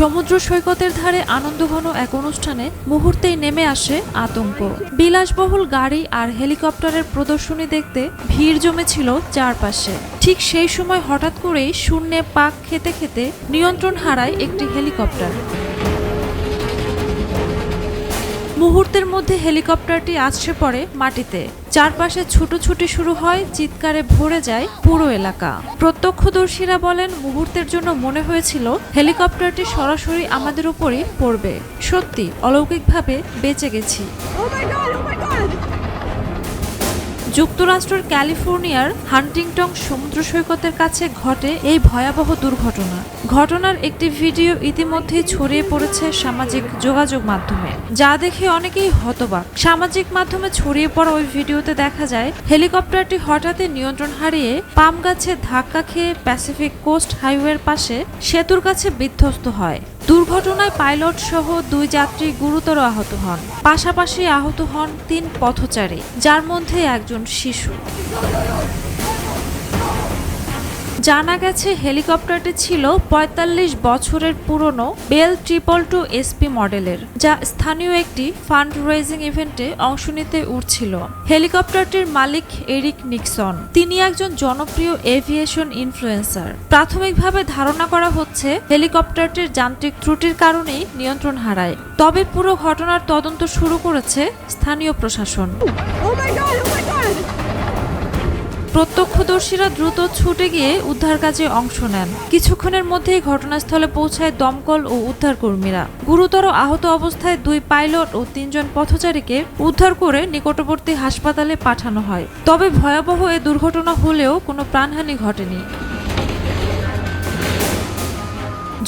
সমুদ্র সৈকতের ধারে আনন্দঘন এক অনুষ্ঠানে মুহূর্তেই নেমে আসে আতঙ্ক। বিলাসবহুল গাড়ি আর হেলিকপ্টারের প্রদর্শনী দেখতে ভিড় জমেছিল চারপাশে। ঠিক সেই সময় হঠাৎ করেই শূন্যে পাক খেতে খেতে নিয়ন্ত্রণ হারায় একটি হেলিকপ্টার। মুহূর্তের মধ্যে হেলিকপ্টারটি আছড়ে পড়ে মাটিতে। চারপাশে ছুটোছুটি শুরু হয়, চিৎকারে ভরে যায় পুরো এলাকা। প্রত্যক্ষদর্শীরা বলেন, মুহূর্তের জন্য মনে হয়েছিল হেলিকপ্টারটি সরাসরি আমাদের উপরই পড়বে। সত্যি, অলৌকিকভাবে বেঁচে গেছি। যুক্তরাষ্ট্রের ক্যালিফোর্নিয়ার হান্টিংটং সমুদ্র সৈকতের কাছে ঘটে এই ভয়াবহ দুর্ঘটনা। ঘটনার একটি ভিডিও ইতিমধ্যেই ছড়িয়ে পড়েছে সামাজিক যোগাযোগ মাধ্যমে, যা দেখে অনেকেই হতবাক। সামাজিক মাধ্যমে ছড়িয়ে পড়া ওই ভিডিওতে দেখা যায়, হেলিকপ্টারটি হঠাৎই নিয়ন্ত্রণ হারিয়ে পাম গাছে ধাক্কা খেয়ে প্যাসিফিক কোস্ট হাইওয়ের পাশে সেতুর কাছে বিধ্বস্ত হয়। দুর্ঘটনায় পাইলট সহ দুই যাত্রী গুরুতর আহত হন। পাশাপাশি আহত হন তিন পথচারী, যার মধ্যে একজন শিশু। জানা গেছে, হেলিকপ্টারটি ছিল ৪৫ বছরের পুরনো বেল ট্রিপল টু এসপি মডেলের, যা স্থানীয় একটি ফান্ড রেজিং ইভেন্টে অংশ নিতে উঠছিল হেলিকপ্টারটির মালিক এরিক নিক্সন। তিনি একজন জনপ্রিয় এভিয়েশন ইনফ্লুয়েন্সার। প্রাথমিকভাবে ধারণা করা হচ্ছে, হেলিকপ্টারটির যান্ত্রিক ত্রুটির কারণেই নিয়ন্ত্রণ হারায়। তবে পুরো ঘটনার তদন্ত শুরু করেছে স্থানীয় প্রশাসন। প্রত্যক্ষদর্শীরা দ্রুত ছুটে গিয়ে উদ্ধার কাজে অংশ নেন। কিছুক্ষণের মধ্যেই ঘটনাস্থলে পৌঁছায় দমকল ও উদ্ধার কর্মীরা গুরুতর আহত অবস্থায় দুই পাইলট ও তিনজন পথচারীকে উদ্ধার করে নিকটবর্তী হাসপাতালে পাঠানো হয়। তবে ভয়াবহ এ দুর্ঘটনা হলেও কোনো প্রাণহানি ঘটেনি।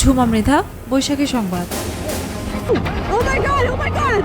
ঝুমা মৃধা বৈশাখী সংবাদ। Oh my god, oh my god!